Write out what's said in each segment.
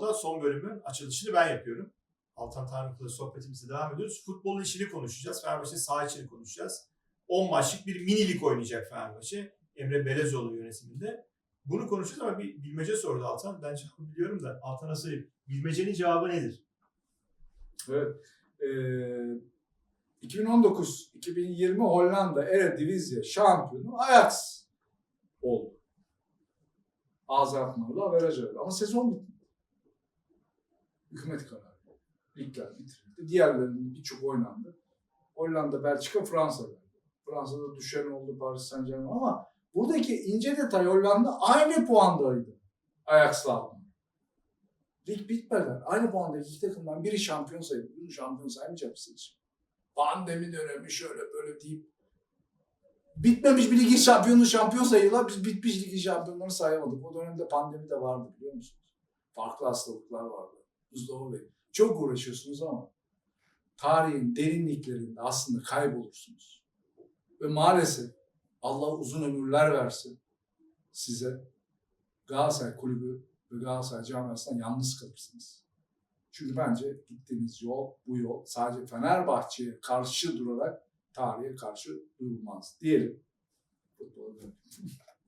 Futbol'da son bölümün açılışını ben yapıyorum. Altan Tanrıklı'da sohbetimize devam ediyoruz. Futbolun içini konuşacağız. Fenerbahçe saha içini konuşacağız. 10 maçlık bir mini lig oynayacak Fenerbahçe. Emre Belezoğlu yönetiminde. Bunu konuşacağız ama bir bilmece sordu Altan. Ben cevabı biliyorum da Altan'a sorayım. Bilmecenin cevabı nedir? Evet. Ee, 2019-2020 Hollanda Eredivisie şampiyonu Ajax oldu. Ağzı atmalı, averaj. Ama sezon bitti. Hükümet kararı. Ligler bitirildi. Diğerlerinin birçok oynandı. Hollanda, Belçika, Fransa geldi. Fransa'da düşen oldu Paris Saint Germain ama buradaki ince detay Hollanda aynı puandaydı Ajax'la. Lig bitmeden aynı puandaki iki takımdan biri şampiyon sayılır. Biri şampiyon saymayacak mısınız? Pandemi dönemi şöyle böyle deyip bitmemiş bir ligin şampiyonu şampiyon sayıyorlar. Biz bitmiş ligin şampiyonlarını sayamadık. O dönemde pandemi de vardı biliyor musunuz? Farklı hastalıklar vardı. Mustafa Bey. Çok uğraşıyorsunuz ama tarihin derinliklerinde aslında kaybolursunuz. Ve maalesef Allah uzun ömürler versin size Galatasaray Kulübü ve Galatasaray camiasından yalnız kalırsınız. Çünkü bence gittiğiniz yol bu yol sadece Fenerbahçe'ye karşı durarak tarihe karşı durulmaz diyelim.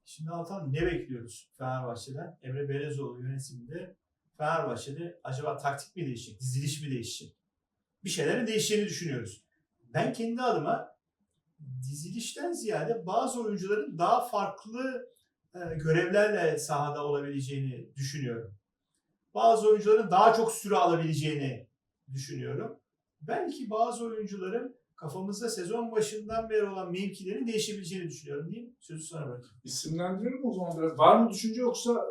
Şimdi Altan ne bekliyoruz Fenerbahçe'den? Emre Belezoğlu yönetiminde Fenerbahçe'de acaba taktik mi değişecek, diziliş mi değişecek? Bir şeylerin değişeceğini düşünüyoruz. Ben kendi adıma dizilişten ziyade bazı oyuncuların daha farklı e, görevlerle sahada olabileceğini düşünüyorum. Bazı oyuncuların daha çok süre alabileceğini düşünüyorum. Belki bazı oyuncuların kafamızda sezon başından beri olan mevkilerin değişebileceğini düşünüyorum diyeyim. Sözü sana bırakayım. İsimlendirelim o zaman biraz. Var mı düşünce yoksa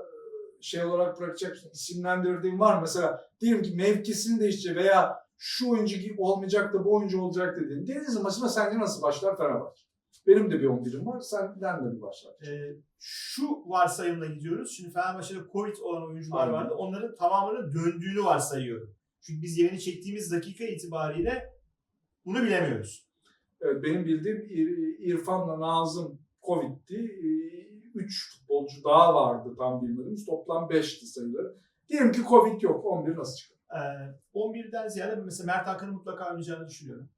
şey olarak bırakacak? İsimlendirdiğin var mı? Mesela diyelim ki mevkisini değişecek veya şu oyuncu olmayacak da bu oyuncu olacak dediğin. Denizli maçına sence nasıl başlar Fenerbahçe? Benim de bir 11'im var. Senden de bir başlar. Ee, şu varsayımla gidiyoruz. Şimdi Fenerbahçe'de Covid olan oyuncular Aynen. vardı. Onların tamamının döndüğünü varsayıyorum. Çünkü biz yayını çektiğimiz dakika itibariyle bunu bilemiyoruz. Evet, benim bildiğim İr- İrfan'la Nazım Covid'ti. 3 futbolcu daha vardı tam bilmediğimiz. Toplam 5'ti sayıları. Diyelim ki Covid yok. 11 nasıl çıkar? Ee, 11'den ziyade mesela Mert Hakan'ın mutlaka oynayacağını düşünüyorum.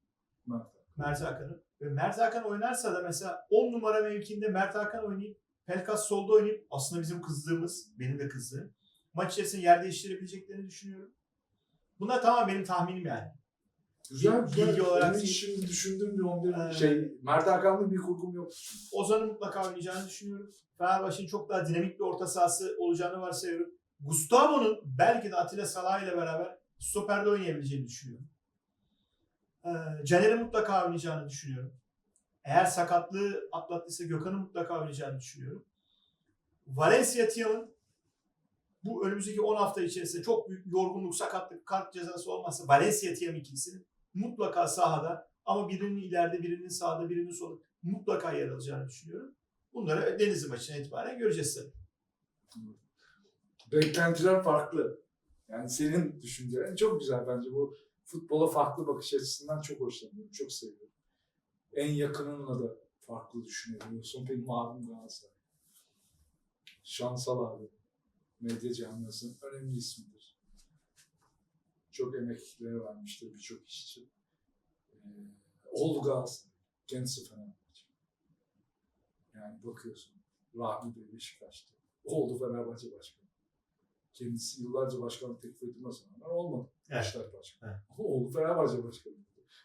Mert. Mert Hakan'ın. Ve Mert Hakan oynarsa da mesela 10 numara mevkinde Mert Hakan oynayıp Pelkas solda oynayıp aslında bizim kızdığımız, benim de kızdığım maç içerisinde yer değiştirebileceklerini düşünüyorum. Bunlar tamam benim tahminim yani. Güzel Bilgi güzel. olarak Benim şimdi düşündüğüm bir 11 Ee, şey. Mert Hakan'lık bir kurgum yok. Ozan'ın mutlaka oynayacağını düşünüyorum. Fenerbahçe'nin çok daha dinamik bir orta sahası olacağını varsayıyorum. Gustavo'nun belki de Atilla Salah ile beraber stoperde oynayabileceğini düşünüyorum. Ee, Caner'in mutlaka oynayacağını düşünüyorum. Eğer sakatlığı atlattıysa Gökhan'ın mutlaka oynayacağını düşünüyorum. Valencia Tiam'ın bu önümüzdeki 10 hafta içerisinde çok büyük yorgunluk, sakatlık, kart cezası olmazsa Valencia Tiam ikilisinin mutlaka sahada ama birinin ileride, birinin sağda, birinin solda mutlaka yer alacağını düşünüyorum. Bunları Denizli maçına itibaren göreceğiz tabii. Beklentiler farklı. Yani senin düşüncelerin çok güzel bence bu futbola farklı bakış açısından çok hoşlanıyorum. Çok seviyorum. En yakınınla da farklı düşünüyorum. Son benim abim Galatasaray. Şansal abi. Medya camiasının önemli ismidir. Çok emekleri vermiştir birçok iş için. Ee, oğlu Galatasaray. Kendisi Fenerbahçe. Yani bakıyorsun. Rahmi Bey Beşiktaş'ta. Oğlu Fenerbahçe Başkanı. Kendisi yıllarca başkanlık teklif edilmez ama olmadı. Evet. Beşiktaş Başkanı. Evet. Oğlu Fenerbahçe Başkanı.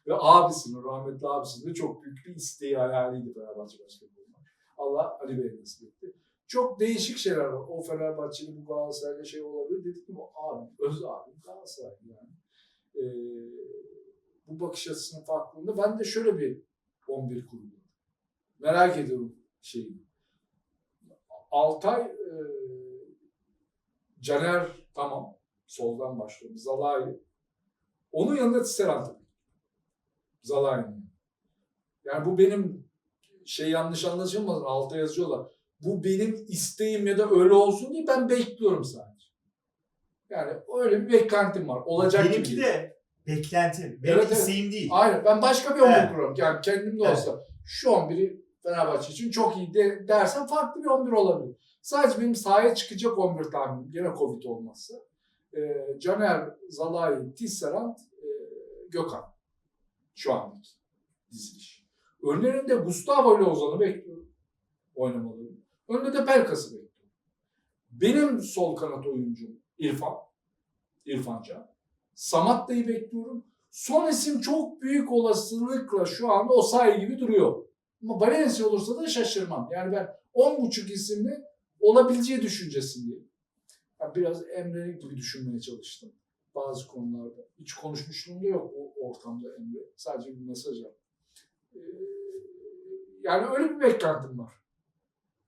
Ve abisinin, rahmetli abisinin de çok büyük bir isteği, hayaliydi Fenerbahçe Başkanı olmak. Allah Ali Bey nasip etti. Çok değişik şeyler var. O Fenerbahçeli bu Galatasaray'la şey olabilir. Dedik ki bu abi, öz abi Galatasaray bu bakış açısının farklılığında ben de şöyle bir 11 kurdum. Merak ediyorum şeyi. Altay e, Caner tamam. Soldan başlıyor. Zalai. Onun yanında Tisserand tabii. Zalai'nin. Yani bu benim şey yanlış anlaşılmasın. Alta yazıyorlar. Bu benim isteğim ya da öyle olsun diye ben bekliyorum sadece. Yani öyle bir beklentim var. Olacak Benimki gibi. de beklentim. Benim Evet, evet. isteğim değil. Aynen. Ben başka bir 11 Evet. kuruyorum. Yani kendim de Evet. olsa şu 11'i Fenerbahçe için çok iyi de, dersem farklı bir 11 olabilir. Sadece benim sahaya çıkacak 11 tahminim. Gene Covid olmazsa. e, Caner, Zalai, Tisserand, e, Gökhan. Şu andaki diziliş. Önlerinde Gustavo ile Ozan'ı bekliyorum. Oynamaları. Önde de Pelkas'ı bekliyorum. Benim sol kanat oyuncum İrfan. İrfan Can. Samatta'yı bekliyorum. Son isim çok büyük olasılıkla şu anda Osayi gibi duruyor. Ama Valencia olursa da şaşırmam. Yani ben 10.5 isimli olabileceği düşüncesindeyim. Ben biraz Emre gibi düşünmeye çalıştım bazı konularda. Hiç konuşmuşluğum da yok o ortamda Emre. Sadece bir mesaj yaptım. Ee, yani öyle bir beklentim var.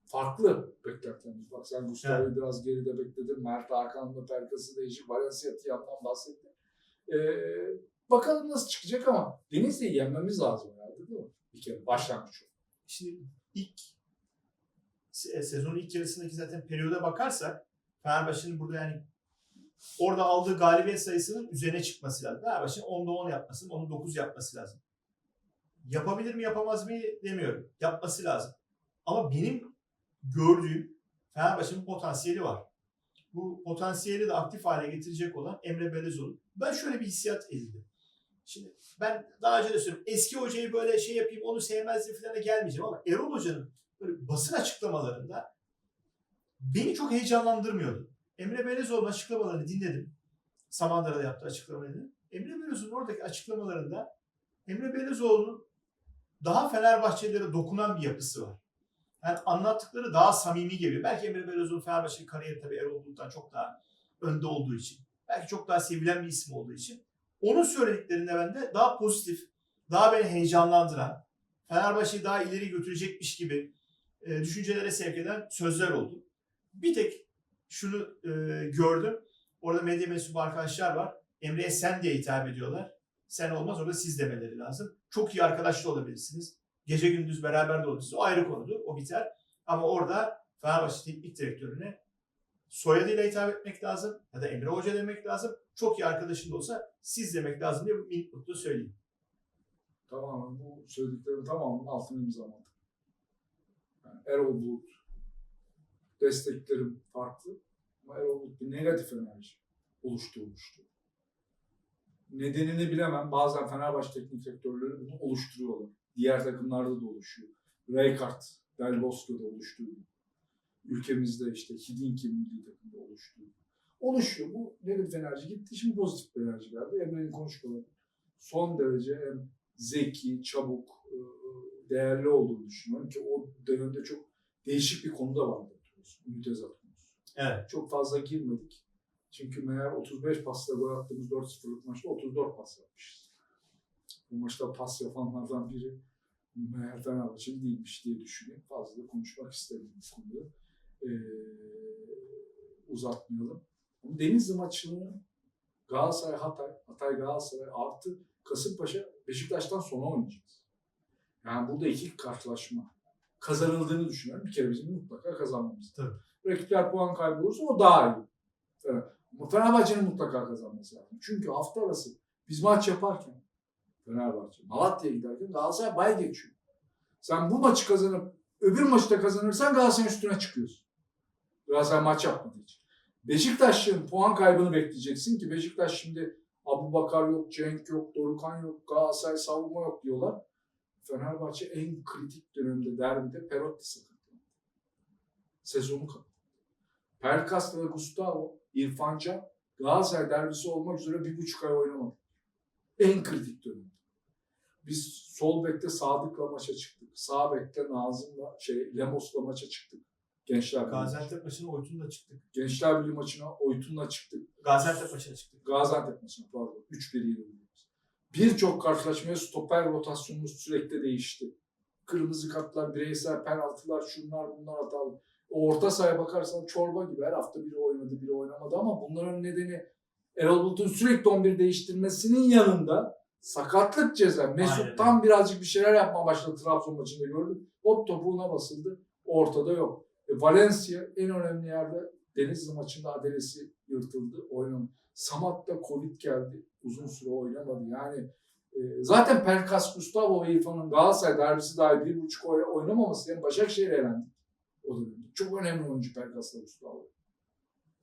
Farklı beklentilerimiz. Bak sen Gustavo'yu biraz geride bekledin. Mert Hakan'la Perkas'ı değişik. Valencia Tiam'dan bahsettin. Ee, bakalım nasıl çıkacak ama Denizli'yi yenmemiz lazım herhalde değil mi? Bir kere başlangıç o. Şimdi ilk se- sezonun ilk yarısındaki zaten periyoda bakarsak Fenerbahçe'nin burada yani orada aldığı galibiyet sayısının üzerine çıkması lazım. Fenerbahçe'nin 10'da 10 yapması, 10'da 9 yapması lazım. Yapabilir mi yapamaz mı demiyorum. Yapması lazım. Ama benim gördüğüm Fenerbahçe'nin potansiyeli var. Bu potansiyeli de aktif hale getirecek olan Emre Belezoğlu. Ben şöyle bir hissiyat edindim. Şimdi ben daha önce de söyledim. Eski hocayı böyle şey yapayım onu sevmezdi falan gelmeyeceğim ama Erol Hoca'nın böyle basın açıklamalarında beni çok heyecanlandırmıyordu. Emre Belezoğlu'nun açıklamalarını dinledim. Samandıra'da yaptığı açıklamaları dinledim. Emre Belezoğlu'nun oradaki açıklamalarında Emre Belezoğlu'nun daha Fenerbahçelilere dokunan bir yapısı var. Yani anlattıkları daha samimi geliyor. Belki Emre Belezoğlu Fenerbahçe kariyeri tabii Erol Bulut'tan çok daha önde olduğu için. Belki çok daha sevilen bir isim olduğu için. Onun söylediklerinde bende daha pozitif, daha beni heyecanlandıran, Fenerbahçe'yi daha ileri götürecekmiş gibi e, düşüncelere sevk eden sözler oldu. Bir tek şunu e, gördüm. Orada medya mensubu arkadaşlar var. Emre'ye sen diye hitap ediyorlar. Sen olmaz orada siz demeleri lazım. Çok iyi arkadaş da olabilirsiniz. Gece gündüz beraber de olabilirsiniz. O ayrı konudur. O biter. Ama orada Fenerbahçe Teknik Direktörüne soyadıyla hitap etmek lazım. Ya da Emre Hoca demek lazım. Çok iyi arkadaşın da olsa siz demek lazım diye bir mutlu söyleyeyim. Tamamen bu söylediklerin tamamının altını imzaladım. Yani Erol Bulut desteklerim farklı ama Erol Bulut bir negatif enerji oluşturmuştu. Nedenini bilemem. Bazen Fenerbahçe teknik direktörleri bunu oluşturuyorlar. Diğer takımlarda da oluşuyor. Rijkaard, Del Bosque'da oluşturuyor. Ülkemizde işte Hidinki milli takımda oluşturuyor. Oluşuyor. Bu negatif enerji gitti. Şimdi pozitif bir enerji geldi. Emre'nin konuşmaları son derece hem zeki, çabuk, e, değerli olduğunu düşünüyorum ki o dönemde çok değişik bir konuda vardı. Mümtaz atmıyoruz. Evet. Çok fazla girmedik. Çünkü meğer 35 pasla gol attığımız 4-0'lık maçta 34 pas yapmışız. Bu maçta pas yapanlardan biri meğer Fenerbahçeli değilmiş diye düşünüyorum. Fazla da konuşmak istemiyorum bu konuda. Ee, uzatmayalım. Denizli maçını Galatasaray, Hatay, Hatay Galatasaray artı Kasımpaşa Beşiktaş'tan sonra oynayacağız. Yani burada iki karşılaşma kazanıldığını düşünüyorum. Bir kere bizim mutlaka kazanmamız. Tabii. Rakipler puan kaybı olursa o daha iyi. Ama Fenerbahçe'nin mutlaka kazanması lazım. Çünkü hafta arası biz maç yaparken Fenerbahçe, Malatya'ya giderken Galatasaray bay geçiyor. Sen bu maçı kazanıp öbür maçı da kazanırsan Galatasaray'ın üstüne çıkıyorsun. Galatasaray maç yapmadığı için. Beşiktaş'ın puan kaybını bekleyeceksin ki Beşiktaş şimdi Abu Bakar yok, Cenk yok, Dorukan yok, Galatasaray savunma yok diyorlar. Fenerbahçe en kritik dönemde derbide Perotti sakatlandı. Sezonu kapattı. Pelkas ve Gustavo, İrfan Can, Galatasaray derbisi olmak üzere bir buçuk ay oynamadı. En kritik dönemde. Biz sol bekte Sadık'la maça çıktık. Sağ bekte Nazım'la, şey, Lemos'la maça çıktık. Gençler Birliği. Gaziantep maçına Oytun'la çıktık. Gençler Birliği maçına Oytun'la çıktık. Gaziantep maçına çıktık. Gaziantep maçına pardon. 3-1 yenildik. Birçok karşılaşmaya stoper rotasyonumuz sürekli değişti. Kırmızı kartlar, bireysel penaltılar, şunlar bunlar hatalı. O orta sahaya bakarsan çorba gibi her hafta biri oynadı, biri oynamadı ama bunların nedeni Erol Bulut'un sürekli 11 değiştirmesinin yanında sakatlık ceza. Aynen Mesut öyle. tam birazcık bir şeyler yapmaya başladı Trabzon maçında gördüm. Hop topuğuna basıldı. Ortada yok. E, Valencia en önemli yerde Denizli maçında adresi yırtıldı. Oynamadı. Samat'ta Covid geldi. Uzun süre oynamadı. Yani e, zaten Pelkas, Gustavo ve İrfan'ın Galatasaray derbisi dahi bir buçuk oy oynamaması yani Başakşehir'e elendik. O dönemde. Çok önemli oyuncu Pelkas'la Gustavo.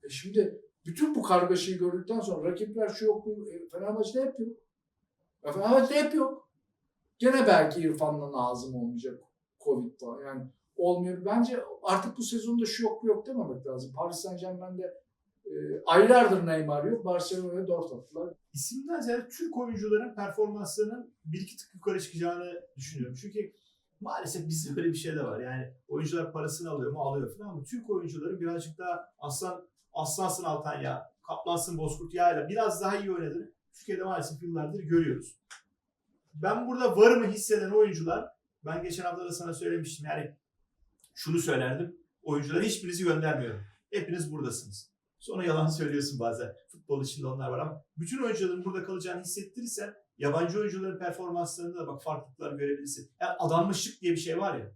E şimdi Bütün bu kargaşayı gördükten sonra rakipler şu yok, bu- e, Fenerbahçe'de hep yok. Ya Fenerbahçe'de hep yok. Gene belki İrfan'la Nazım olmayacak Covid var. Yani olmuyor. Bence artık bu sezonda şu yok bu yok dememek lazım. Paris Saint Germain'de e, aylardır Neymar yok. Barcelona'ya dört attılar. İsimden ziyade Türk oyuncuların performanslarının bir iki tık yukarı çıkacağını düşünüyorum. Çünkü maalesef bizde böyle bir şey de var. Yani oyuncular parasını alıyor mu alıyor falan ama Türk oyuncuları birazcık daha aslan aslansın Altanya, kaplansın Bozkurt Yağ'yla biraz daha iyi oynadığını Türkiye'de maalesef yıllardır görüyoruz. Ben burada varımı hisseden oyuncular, ben geçen hafta da sana söylemiştim yani şunu söylerdim. Oyunculara hiçbirinizi göndermiyorum. Hepiniz buradasınız. Sonra yalan söylüyorsun bazen. Futbol içinde onlar var ama bütün oyuncuların burada kalacağını hissettirirsen yabancı oyuncuların performanslarında da bak farklılıklar görebilirsin. Yani adanmışlık diye bir şey var ya.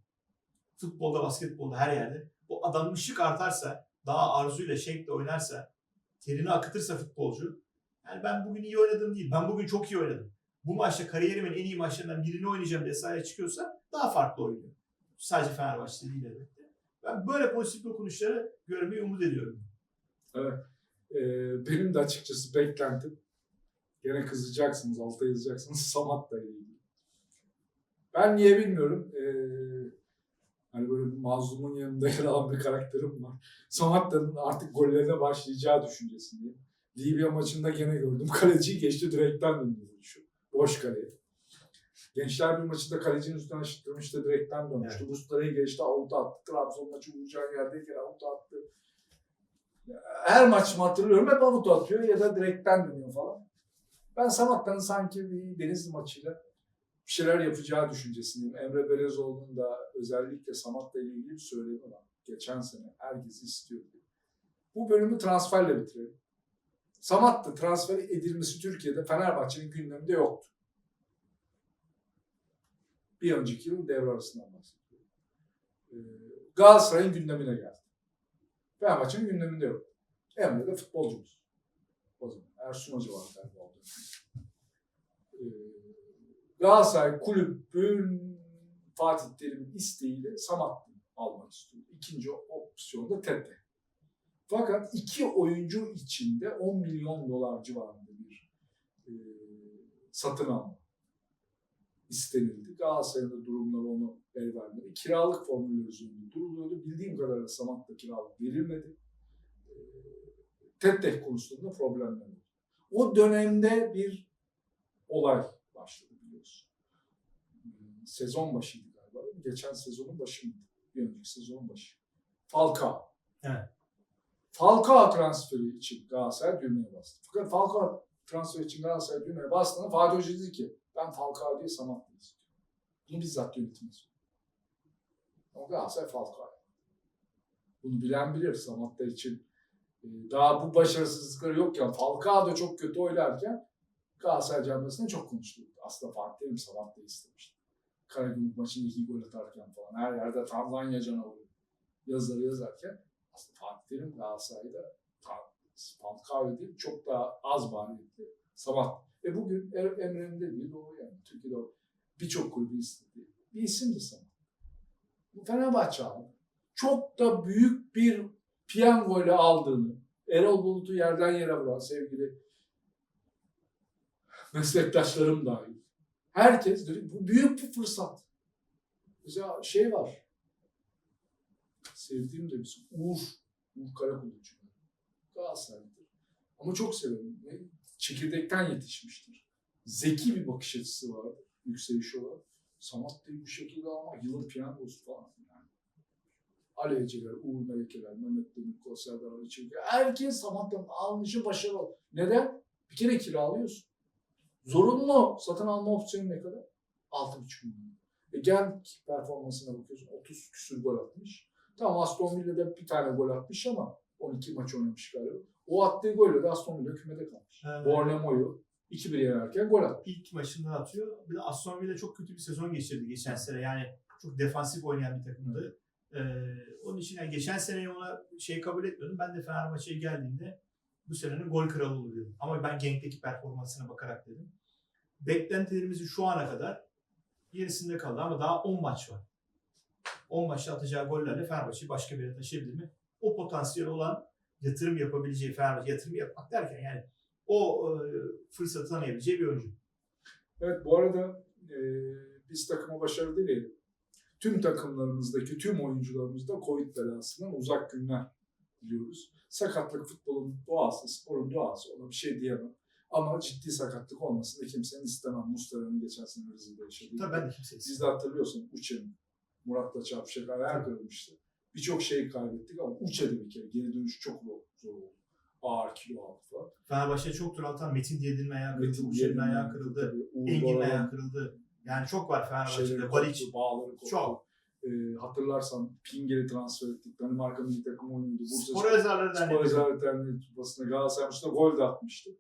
Futbolda, basketbolda her yerde. Bu adanmışlık artarsa, daha arzuyla, şevkle oynarsa, terini akıtırsa futbolcu. Yani ben bugün iyi oynadım değil. Ben bugün çok iyi oynadım. Bu maçta kariyerimin en iyi maçlarından birini oynayacağım diye çıkıyorsa daha farklı oynuyor. Sadece Fenerbahçe değil elbette. Ben böyle pozitif dokunuşları görmeyi umut ediyorum. Evet. Ee, benim de açıkçası beklentim gene kızacaksınız, alta yazacaksınız Samat'la ilgili. Ben niye bilmiyorum. Ee, hani böyle mazlumun yanında yer alan bir karakterim var. Samatta'nın artık gollerine başlayacağı düşüncesindeyim. Libya maçında gene gördüm. Kaleciyi geçti direkten döndü vuruşu. Boş kaleye. Gençler bir maçında kalecinin üstüne aşıttırmıştı, direkten dönmüştü. Mustara'yı geçti, avuta attı. Trabzon maçı vuracağı yerdeyken avuta attı her maçımı hatırlıyorum hep avut atıyor ya da direkten dönüyor falan. Ben Samatta'nın sanki bir Denizli maçıyla bir şeyler yapacağı düşüncesindeyim. Emre Belezoğlu'nun da özellikle Samatta ile ilgili bir söylemi var. Geçen sene herkes istiyordu. Bu bölümü transferle bitirelim. Samatta transfer edilmesi Türkiye'de Fenerbahçe'nin gündeminde yoktu. Bir önceki yıl devre arasından bahsediyorum. Ee, Galatasaray'ın gündemine geldi. Fenerbahçe'nin gündeminde yok. Emre de futbolcumuz. O zaman Ersun Hoca var galiba. Ee, Galatasaray kulübün Fatih Terim'in isteğiyle Samat'ı almak istiyor. İkinci opsiyon da Tete. Fakat iki oyuncu içinde 10 milyon dolar civarında bir e, satın alma istenildi. Galatasaray'ın da durumları onu el vermedi. Kiralık formülü üzerinde duruluyordu. Bildiğim kadarıyla Samat'ta kiralık verilmedi. E, konusunda problemler oldu. O dönemde bir olay başladı biliyorsun. Hmm, Sezon başıydı galiba. Geçen sezonun başı mıydı? Bir önceki sezonun başı. Falcao. Evet. Falcao transferi için Galatasaray düğmeye bastı. Fakat Falcao transferi için Galatasaray düğmeye bastığında Fatih Hoca dedi ki ben Falcao değil Samatta'yı istiyorum. Bunu bizzat yönetime söyledi. Ama Galatasaray Falcao. Bunu bilen bilir Samatta için. e, Daha bu başarısızlıkları yokken Falcao da çok kötü oynarken Galatasaray camiasında çok konuştu. Aslında Fatih Terim Samatta'yı istemişti. Karagümrük maçında iki gol atarken falan her yerde Tanzanya canavarı yazıları yazarken aslında Fatih Terim Galatasaray'da ta- Falcao değil çok daha az maliyetli Samat. Ve bugün Er- Emre'nin dediği doğru yani. Türkiye'de birçok kulübü istediği bir isimdi Samat. Bu Fenerbahçe aldı. Çok da büyük bir piyangoyla aldığını, Erol Bulut'u yerden yere vuran sevgili meslektaşlarım dahil. Herkes dedi bu büyük bir fırsat. Mesela şey var. Sevdiğim de bir. Uğur. Uğur Karakulucu. Galatasaray'dır. Ama çok severim. Çekirdekten yetişmiştir. Zeki bir bakış açısı var. Yükselişi var. Samat değil bu şekilde ama yılın piyangosu falan. Yani. Ali Eceler, Uğur Melekeler, Mehmet Demirkol, Serdar Ali Çelik. Herkes Samat'tan almışı başarılı. Neden? Bir kere kiralıyorsun. Zorunlu satın alma opsiyonu ne kadar? 6,5 milyon. E Genk performansına bakıyorsun 30 küsür gol atmış. Tamam Aston Villa'da bir tane gol atmış ama 12 maç oynamış galiba. O attığı golle de Aston Villa kümede kalmış. Evet. Bournemouth'u 2-1 yenerken gol attı. ilk maçından atıyor. Bir de Aston Villa çok kötü bir sezon geçirdi geçen sene. Yani çok defansif oynayan bir takımdı. Ee, onun için yani geçen sene ona şey kabul etmiyordum. Ben de Fenerbahçe'ye geldiğinde bu senenin gol kralı olur dedim. Ama ben Genk'teki performansına bakarak dedim. Beklentilerimizin şu ana kadar gerisinde kaldı ama daha 10 maç var. 10 maçta atacağı gollerle Fenerbahçe'yi başka bir yere taşıyabilir mi? O potansiyel olan yatırım yapabileceği Fenerbahçe yatırım yapmak derken yani o e, fırsatı tanıyabileceği bir oyuncu. Evet bu arada e, biz takıma başarı dileyelim. Tüm takımlarımızdaki tüm oyuncularımızda Covid belasından uzak günler diliyoruz. Sakatlık futbolun doğası, sporun doğası. Ona bir şey diyemem. Ama ciddi sakatlık olmasını da kimsenin istemem. Muslera'nın geçen sene Rize'de yaşadığı. Tabii ben de kimseyi Siz de hatırlıyorsunuz Uçe'nin Murat'la çarpışarak ayağı kırılmıştı. Birçok şey kaybettik ama Uçe'de bir kere geri dönüş çok zor, oldu. Ağır kilo aldı falan. Fenerbahçe çok tur atan Metin Diyedin'in ayağı kırıldı, Diyelim ayağı kırıldı, Engin'in ayağı kırıldı. Yani çok var Fenerbahçe'de. Baliç koptu, bağları koptu. çok. Ee, hatırlarsan Pinger'i transfer ettik. Danimarka milli takımı oynuyordu. Bursa Spor Spor Derneği. Ezalet Derneği Kupası'nda Galatasaray maçında gol de atmıştı.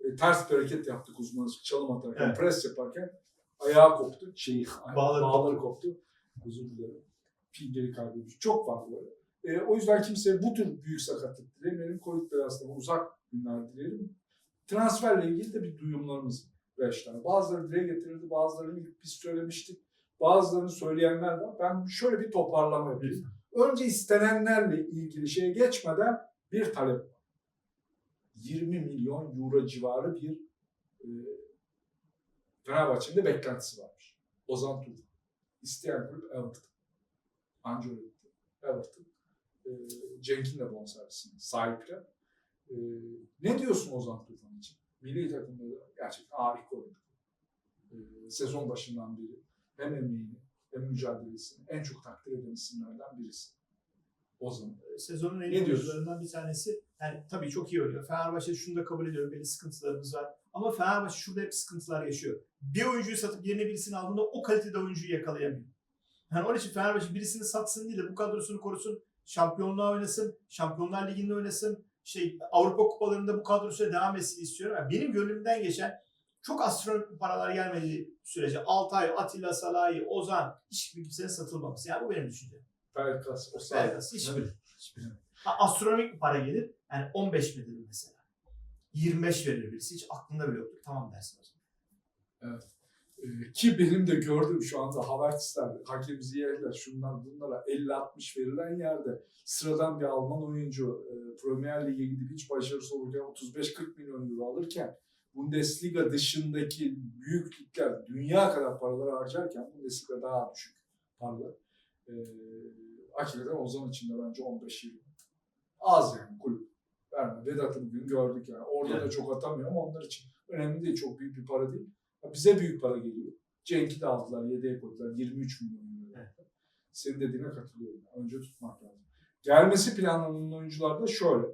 E, ters bir hareket yaptık uzmanı çalım atarken, Evet. pres yaparken ayağı koptu. Şey, Bağları bağları, koptu. Özür dilerim. Pinger'i kaybetmiş. Çok böyle. E, o yüzden kimseye bu tür büyük sakatlık dilemeyelim. Covid belasından uzak günler dileyelim. Transferle ilgili de bir duyumlarımız var. Tane. Bazıları dile getirildi, bazılarını ilk biz söylemiştik. Bazılarını söyleyenler var. Ben şöyle bir toparlama yapayım. Önce istenenlerle ilgili şeye geçmeden bir talep var. 20 milyon euro civarı bir e, Fenerbahçe'nin de beklentisi varmış. Ozan Tufan. İsteyen kulüp Everton. Ancelotti. Everton. E, Cenk'in de bonservisini sahipler. E, ne diyorsun Ozan Tufan için? Milli takımda da gerçekten harika oyuncu. E, sezon başından beri hem emeğini hem mücadelesini en çok takdir eden isimlerden birisi. Ozan. sezonun en iyi oyuncularından bir tanesi. Yani tabii çok iyi oynuyor. Fenerbahçe şunu da kabul ediyorum. Belli sıkıntılarımız var. Ama Fenerbahçe şurada hep sıkıntılar yaşıyor. Bir oyuncuyu satıp yerine birisini aldığında o kalitede oyuncuyu yakalayamıyor. Yani onun için Fenerbahçe birisini satsın değil de bu kadrosunu korusun. Şampiyonluğa oynasın. Şampiyonlar Ligi'nde oynasın. Şey Avrupa kupalarında bu kadrosuyla devam etsin istiyorum. Yani benim gönlümden geçen çok astronomik paralar gelmediği sürece Altay, Atilla Salahi, Ozan hiçbir kimsenin satılmaması. Yani bu benim düşüncem. Pelkas, o Evet, sahip. hiçbiri. hiçbiri. Ha, astronomik bir para gelir. Yani 15 mi dedim mesela. 25 verir birisi. Hiç aklında bile yoktur. Tamam dersin o zaman. Ee, ki benim de gördüğüm şu anda Havertz'ler, Hakim Ziyech'ler, şunlar bunlara 50-60 verilen yerde sıradan bir Alman oyuncu e, Premier Lig'e gidip hiç başarısız olurken 35-40 milyon euro alırken Bundesliga dışındaki büyük ligler dünya kadar paralar harcarken Bundesliga daha düşük paralar. Ee, hakikaten Ozan için de bence 15-20. Az yani kulüp. Verme. Vedat'ı bugün gördük yani. Orada da Evet. çok atamıyor ama onlar için önemli değil. Çok büyük bir para değil. Bize büyük para geliyor. Cenk'i de aldılar, yedeğe koydular. 23 milyon euro. Senin dediğine katılıyorum. Önce tutmak lazım. Gelmesi planlanan oyuncular da şöyle.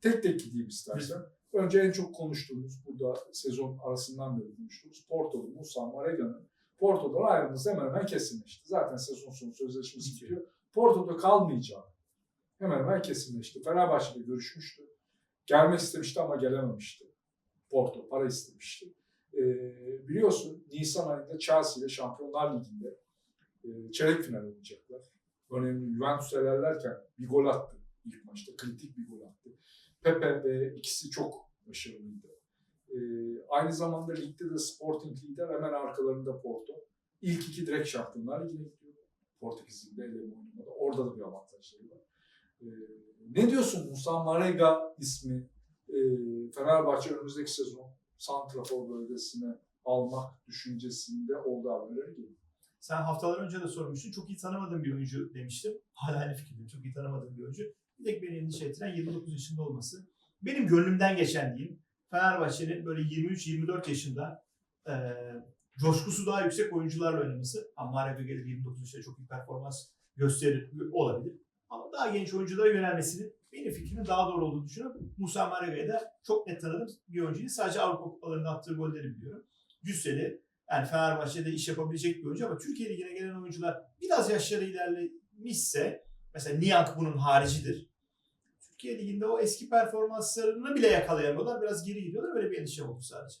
Tek tek gideyim istersen. Önce en çok konuştuğumuz, burada sezon arasından beri konuştuğumuz Porto'lu Musa Marega'nın Porto'dan ayrılması hemen hemen kesinleşti. Zaten sezon sonu sözleşmesi bitiyor. Porto'da kalmayacağı hemen hemen kesinleşti. Fenerbahçe'de görüşmüştü. Gelmek istemişti ama gelememişti. Porto para istemişti. Ee, biliyorsun Nisan ayında Chelsea ile Şampiyonlar Ligi'nde e, çeyrek final oynayacaklar. Önemli Juventus elerlerken bir gol attı ilk maçta. Kritik bir gol attı. Pepe ve ikisi çok başarılıydı. Ee, aynı zamanda ligde de Sporting lider hemen arkalarında Porto. İlk iki direkt Şampiyonlar Ligi'ne gidiyor. Portekiz Ligi'de ele oynamada. Orada da bir avantajları var. Ee, ne diyorsun Musa Marega ismi e, Fenerbahçe önümüzdeki sezon Santrafor bölgesine almak düşüncesinde olduğu haberleri geliyor. Sen haftalar önce de sormuştun. Çok iyi tanımadığım bir oyuncu demiştim. Hala aynı fikirdeyim. Çok iyi tanımadığım bir oyuncu. Bir tek beni endişe ettiren 29 yaşında olması. Benim gönlümden geçen diyeyim. Fenerbahçe'nin böyle 23-24 yaşında e, coşkusu daha yüksek oyuncularla oynaması. Amare gelir 29 yaşında çok iyi performans gösterir olabilir. Ama daha genç oyunculara yönelmesinin benim fikrimin daha doğru olduğunu düşünüyorum. Musa Marega'yı da çok net tanıdım bir oyuncuydu. Sadece Avrupa kupalarında attığı golleri biliyorum. Cüsseli, yani Fenerbahçe'de iş yapabilecek bir oyuncu ama Türkiye Ligi'ne gelen oyuncular biraz yaşları ilerlemişse mesela Niyank bunun haricidir. Türkiye Ligi'nde o eski performanslarını bile yakalayamıyorlar. Biraz geri gidiyorlar. Böyle bir endişe oldu sadece.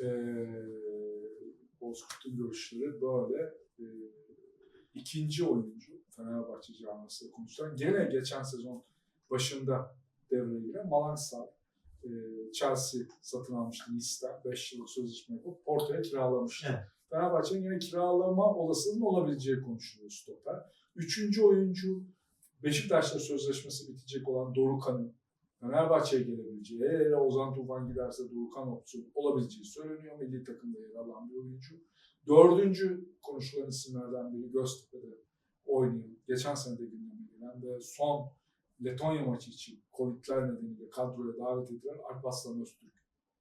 Ee, Bozkurt'un görüşleri böyle. Ee, ikinci oyuncu Fenerbahçe camiasıyla konuşulan gene geçen sezon başında devreye giren Malangsar. Ee, Chelsea satın almıştı Nice'den 5 yıllık sözleşme yapıp Porto'ya kiralamıştı. Evet. Fenerbahçe'nin yine kiralama olasılığının olabileceği konuşuluyor stoper. Üçüncü oyuncu Beşiktaş'la sözleşmesi bitecek olan Dorukhan'ın Fenerbahçe'ye gelebileceği, hele Ozan Tufan giderse Dorukhan opsiyon olabileceği söyleniyor. Milli takımda yer alan bir oyuncu. Dördüncü konuşulan isimlerden biri Göztepe'de oynayan, geçen sene de gündeme gelen ve son Letonya maçı için Covid'ler nedeniyle kadroya davet edilen Alparslan Öztürk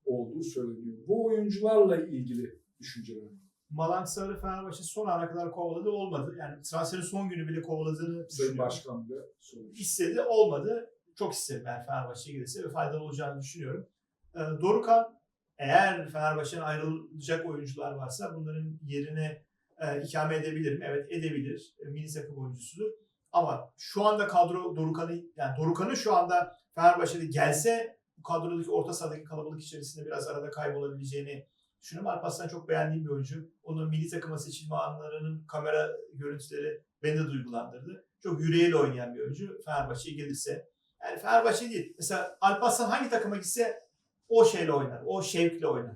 olduğu söyleniyor. Bu oyuncularla ilgili düşüncelerim. Malang Sarı Fenerbahçe son ana kadar kovaladı olmadı. Yani transferin son günü bile kovaladığını Sayın. Başkan bile söylemiş. istedi olmadı. Çok isterim ben Fenerbahçe'ye gelirse ve faydalı olacağını düşünüyorum. Ee, Dorukhan eğer Fenerbahçe'nin ayrılacak oyuncular varsa bunların yerine e, ikame edebilirim. Evet edebilir. E, milli takım oyuncusudur. Ama şu anda kadro Dorukhan'ı yani Dorukhan'ın şu anda Fenerbahçe'de gelse bu kadrodaki orta sahadaki kalabalık içerisinde biraz arada kaybolabileceğini düşünüyorum. Alparslan çok beğendiğim bir oyuncu. Onun milli takıma seçilme anlarının kamera görüntüleri beni de duygulandırdı. Çok yüreğiyle oynayan bir oyuncu. Fenerbahçe'ye gelirse. Yani Fenerbahçe değil. Mesela Alparslan hangi takıma gitse o şeyle oynar. O şevkle oynar.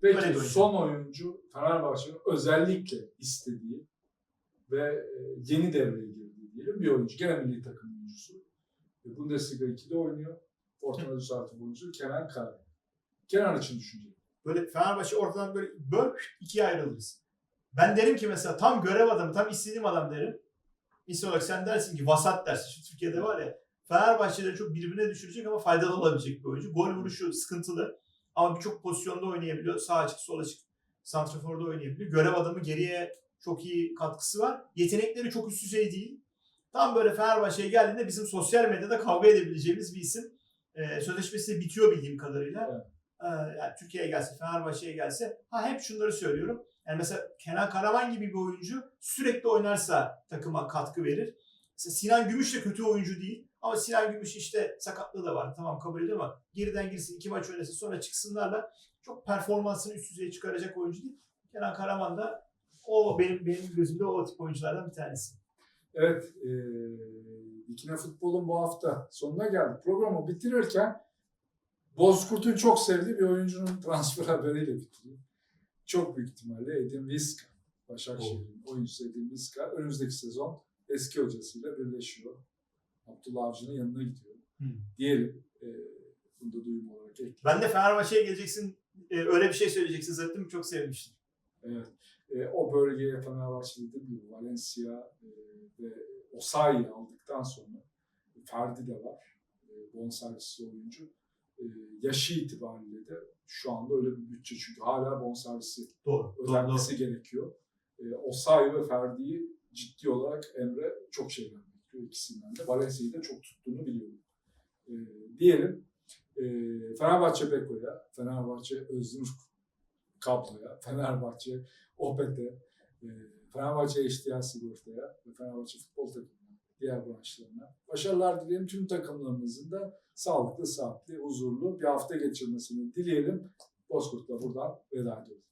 Peki son oyuncu Fenerbahçe'nin özellikle istediği ve e, yeni devreye girdiği diyelim bir oyuncu. Gene milli takım oyuncusu. E, Bundesliga 2'de oynuyor. Orta düzeltim oyuncusu Kenan Kara. Kenan için düşünce. Böyle Fenerbahçe ortadan böyle böl ikiye ayrılırız. Ben derim ki mesela tam görev adamı, tam istediğim adam derim. İnsan olarak sen dersin ki vasat dersin. Şu Türkiye'de var ya Fenerbahçe'leri çok birbirine düşürecek ama faydalı olabilecek bir oyuncu. Gol vuruşu sıkıntılı ama birçok pozisyonda oynayabiliyor. Sağ açık, sol açık, santraforda oynayabiliyor. Görev adamı geriye çok iyi katkısı var. Yetenekleri çok üst düzey değil. Tam böyle Fenerbahçe'ye geldiğinde bizim sosyal medyada kavga edebileceğimiz bir isim. Ee, sözleşmesi bitiyor bildiğim kadarıyla. Evet. Ee, yani Türkiye'ye gelse, Fenerbahçe'ye gelse ha hep şunları söylüyorum. Yani mesela Kenan Karaman gibi bir oyuncu sürekli oynarsa takıma katkı verir. Mesela Sinan Gümüş de kötü oyuncu değil. Ama Sinan Gümüş işte sakatlığı da var. Tamam kabul ediyorum ama geriden girsin iki maç oynasın sonra çıksınlarla çok performansını üst düzeye çıkaracak oyuncu değil. Kenan Karaman da o benim benim gözümde o tip oyunculardan bir tanesi. Evet, e, Dikine Futbol'un bu hafta sonuna geldik. Programı bitirirken Bozkurt'un çok sevdiği bir oyuncunun transfer haberiyle bitireyim. Çok büyük ihtimalle Edin Viska. Başakşehir'in oyuncusu Edin Viska önümüzdeki sezon eski hocasıyla birleşiyor. Abdullah Avcı'nın yanına gidiyor. Hı. Diyelim. E, bunu da duyum olarak ekleyeyim. Ben de Fenerbahçe'ye geleceksin e, öyle bir şey söyleyeceksin zannettim çok sevmiştim. Evet. E, o bölgeye Fenerbahçe'de bir Valencia e, ve Osayi aldıktan sonra Ferdi de var. E, bonservisli oyuncu. E, yaşı itibariyle de şu anda öyle bir bütçe çünkü hala bonservisi Doğru. doğru, doğru. ödenmesi gerekiyor. E, Osayi ve Ferdi'yi ciddi olarak Emre çok şeyden bekliyor ikisinden de. Valencia'yı da çok tuttuğunu biliyorum. E, diyelim e, Fenerbahçe Beko'ya, Fenerbahçe Öznur Kablo'ya, Fenerbahçe Opet'e, e, Fenerbahçe HDL Sigorta'ya ve Fenerbahçe Futbol Takımı'na, diğer branşlarına başarılar dileyelim. Tüm takımlarımızın da sağlıklı, saatli, huzurlu bir hafta geçirmesini dileyelim. Bozkurt'la buradan veda ediyoruz.